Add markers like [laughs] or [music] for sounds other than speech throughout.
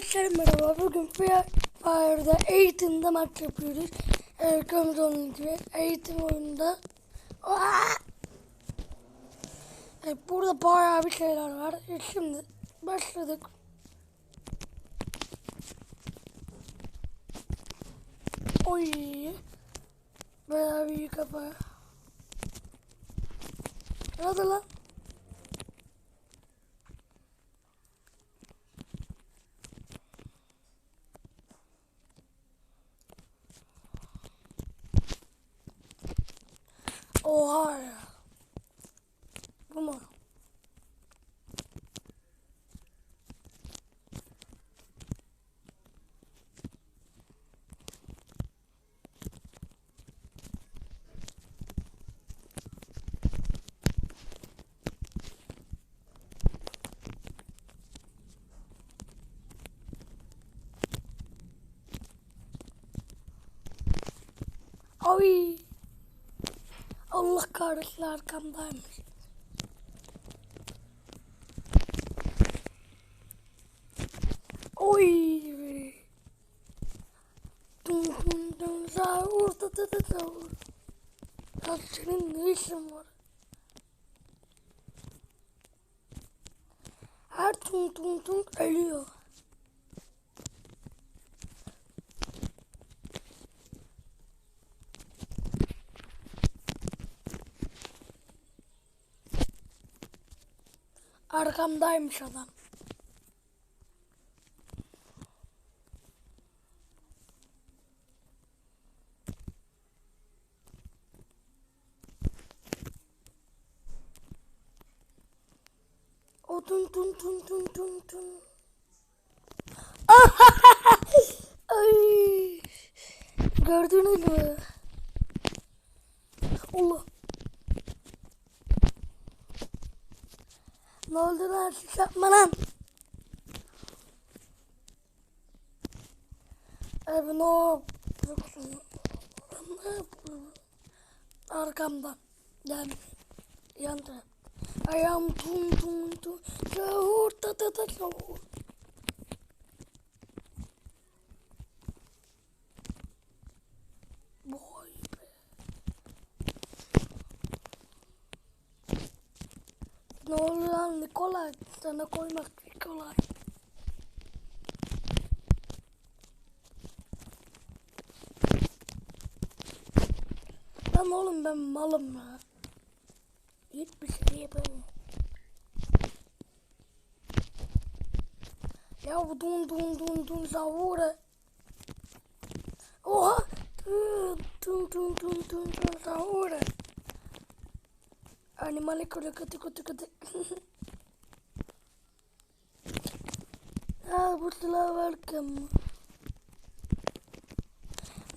Arkadaşlar merhaba. Bugün Free Fire'da eğitimde maç yapıyoruz. Görmüş olduğunuz gibi eğitim oyununda. Evet, burada bayağı bir şeyler var. Evet, Şimdi başladık. Oy. Bayağı büyük kafa. Hadi lan. Oha ya. Bu mu? Ay. Allah kahretsin arkamdaymış. Oy. Dum dum dum sahur da da da sahur. Ya senin ne işin var? Her tung tung tung ölüyor. Arkamdaymış adam. O tun tun tun tun tun tun. [laughs] Ay. Gördünüz mü? Allah. Ne oldu lan? Siz yapma lan. Abi yapıyorsun? Arkamdan. Yani yan taraf. Ayağım tum tum tum. Sahur ta ta ta sahur. Vay be. Ne oluyor lan Sana koymak Nikolay. Lan oğlum ben malım ya. Hiçbir şey yapamıyorum. Ya bu dun dun dun dun zavura. Oha. Dun dun dun dun dun zavura. Animale kötü kötü kötü kötü. [laughs] silah welcome.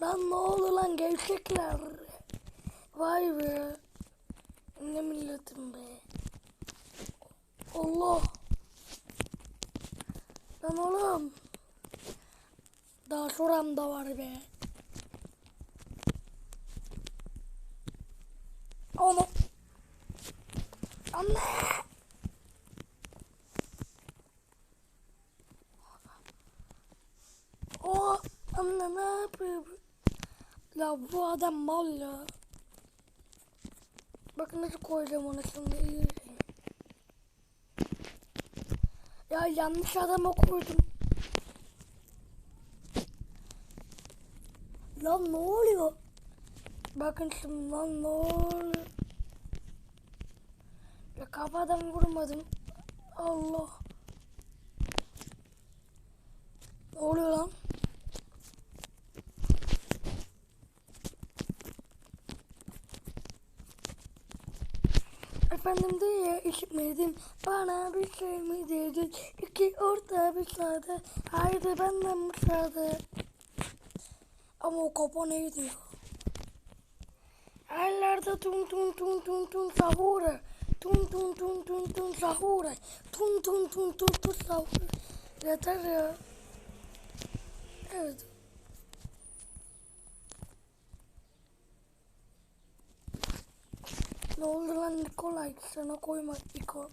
Lan ne oldu lan gevşekler. Vay be. Ne milletim be. Allah. Lan oğlum. Daha şuramda var be. Onu. Anne. O anne ne yapıyor? bu? Ya bu adam mal ya. Bakın nasıl koyacağım onu şimdi iyi. Ya yanlış adama koydum. Lan ne oluyor? Bakın şimdi lan ne oluyor? Ya kafadan vurmadım. Allah. Ne oluyor lan? Efendim diye işitmedim Bana bir şey mi dedin? İki orta bir sade. Haydi benden müsaade. Ama o kafa neydi? Ya Ellerde tun tun tun tun tun sahura Tun tun tun tun tun sahura Tun tun tun tun tun sahura Yeter ya. Evet Ne oldu lan Nikolay? Sana koyma Niko.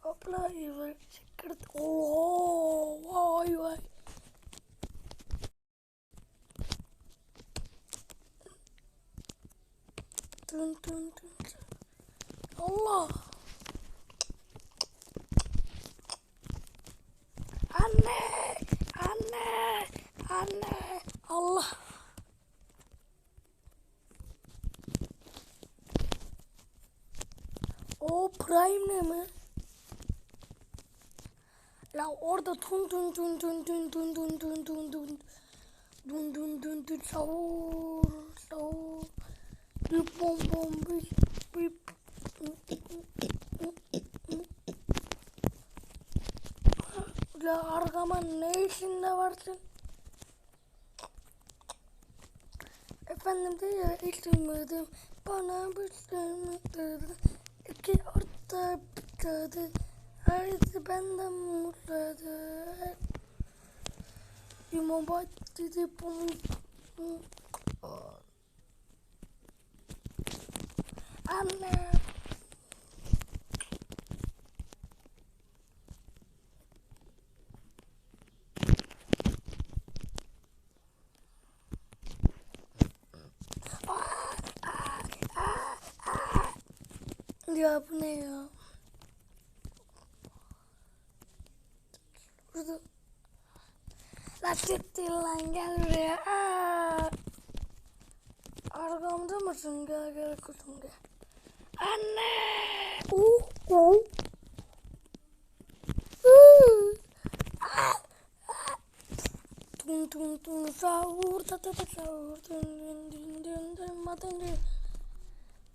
Hopla yuvar çıkırt. Oo vay vay. Dun dun dun. dun. Allah. Anne, anne, anne. Allah. O Ne mi? La orada tun tun tun tun tun tun tun tun tun tun dun dun dun dun savur savur bir bom bom bir bir Ya arkama ne işinde varsın? Efendim de ya içmedim bana bir sürmedi iki orta bitadı Haydi benden mutladı. Yuma battı bunu Anne Ya bu ne ya? Burada. La çıktın lan gel buraya. Aa. Arkamda mısın? Gel gel kuzum gel. Anne! Oh, oh. Dun dun dun sahur tatata sahur dun dun dun dun dun dun dun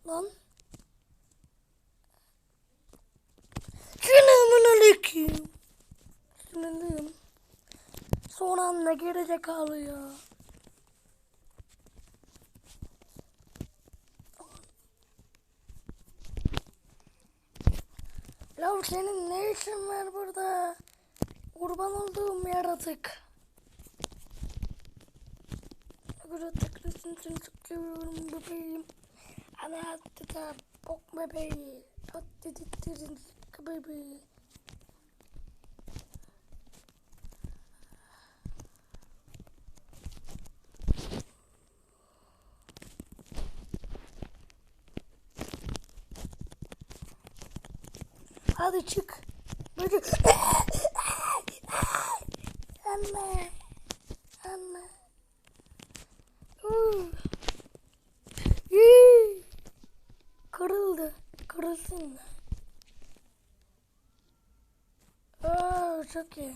Lan Selamun aleyküm. Sinirliyim. Son anda gelecek ya. Lav senin ne işin var burada? Kurban olduğum yaratık. Yaratıklı seni çok seviyorum bebeğim. Ana attı da bok bebeği. Tittirin sıkı bebeği. Hadi çık. Böyle. Anne. Anne. Kırıldı. Kırılsın. Aa, çok iyi.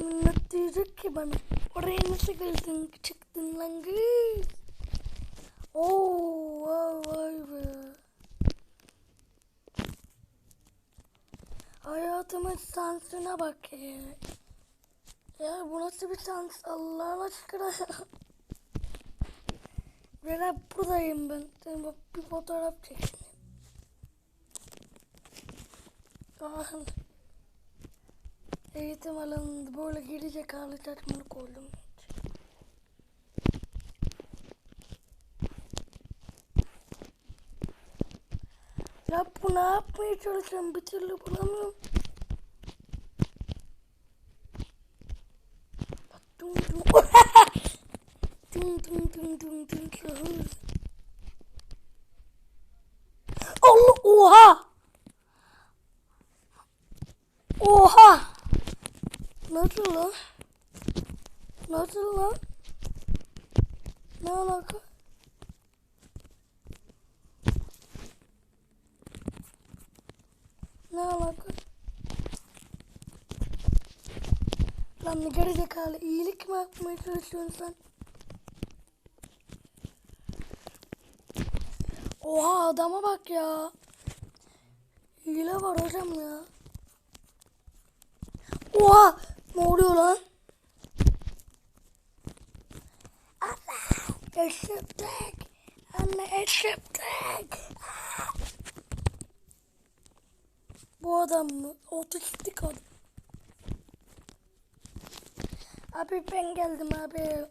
Minnet diyecek ki bana. Oraya nasıl geldin? Çıktın lan kız. Oo, vay be. Hayatımın şansına bak ya. Ya bu nasıl bir şans Allah'ın aşkına. Ben hep buradayım ben. Sen bak bir fotoğraf çekin. Ah. Eğitim alanında böyle gelecek hali saçmalık oldum. Ya bu ne yapmaya çalışıyorum bir türlü bulamıyorum. [laughs] Dum dum. dum dum dum dum dum sahur. Allah oha. Oha. Nasıl lan? Nasıl lan? Ne alaka? Ne alaka? Lan ne gerizekalı iyilik mi yapmaya çalışıyorsun sen? Oha adama bak ya. Hile var hocam ya. Oha ne oluyor lan? Allah tek. Anne eşek Bu adam mı? Orta kilitli kaldı. Abi ben geldim abi.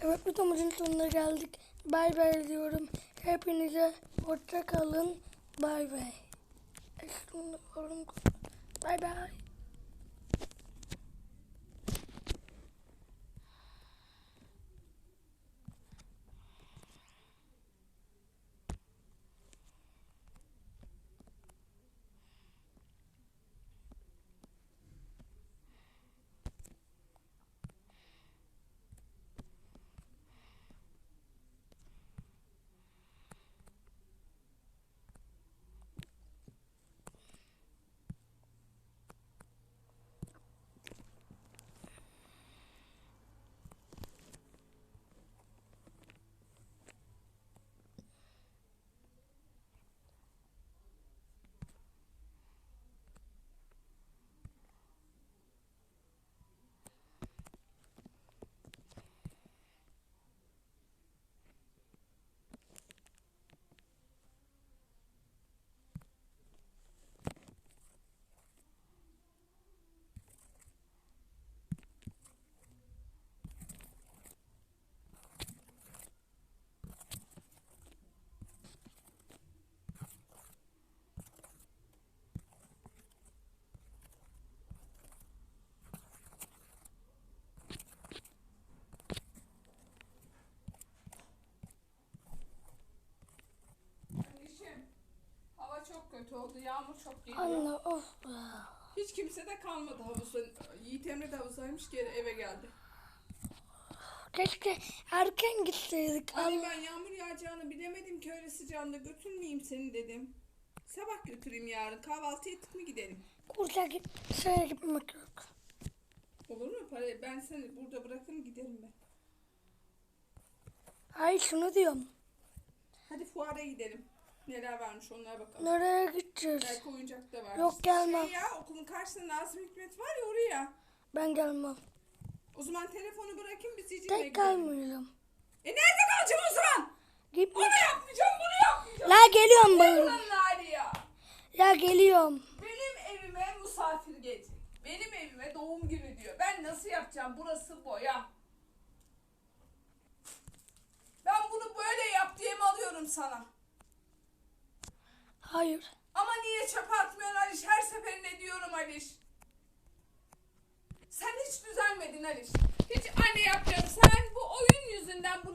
evet bu domuzun sonuna geldik. Bay bay diyorum. Hepinize hoşça kalın. Bay bay. Bay bay. Çok kötü oldu. Yağmur çok geliyor. Anne of be. Hiç kimse de kalmadı havuzda. Yiğit Emre de havuzdaymış geri eve geldi. Keşke erken gitseydik. Hani ben yağmur yağacağını bilemedim ki öyle sıcağında götürmeyeyim seni dedim. Sabah götüreyim yarın. Kahvaltı ettik mi gidelim. Kursa git, gitmek yok. Olur mu? Parayı ben seni burada bırakırım giderim ben. Hayır şunu diyorum. Hadi fuara gidelim. Neler varmış onlara bakalım. Nereye gideceğiz? Belki oyuncak da var. Yok, gelmem. Şey ya okulun karşısında Nazım Hikmet var ya oraya. Ben gelmem. O zaman telefonu bırakayım biz Cici'yle Tek gidelim. kalmayacağım. E nerede kalacağım o zaman? Gitme. Onu yapmayacağım bunu yapmayacağım. La geliyorum ben. Nari ya? Ya geliyorum. Benim evime misafir gelecek. Benim evime doğum günü diyor. Ben nasıl yapacağım? Burası boya. Ben bunu böyle yap diye mi alıyorum sana? Hayır. Ama niye çöpe atmıyorsun Aliş? Her seferinde diyorum Aliş. Sen hiç düzelmedin Aliş. Hiç anne yapacağım. Sen bu oyun yüzünden bunu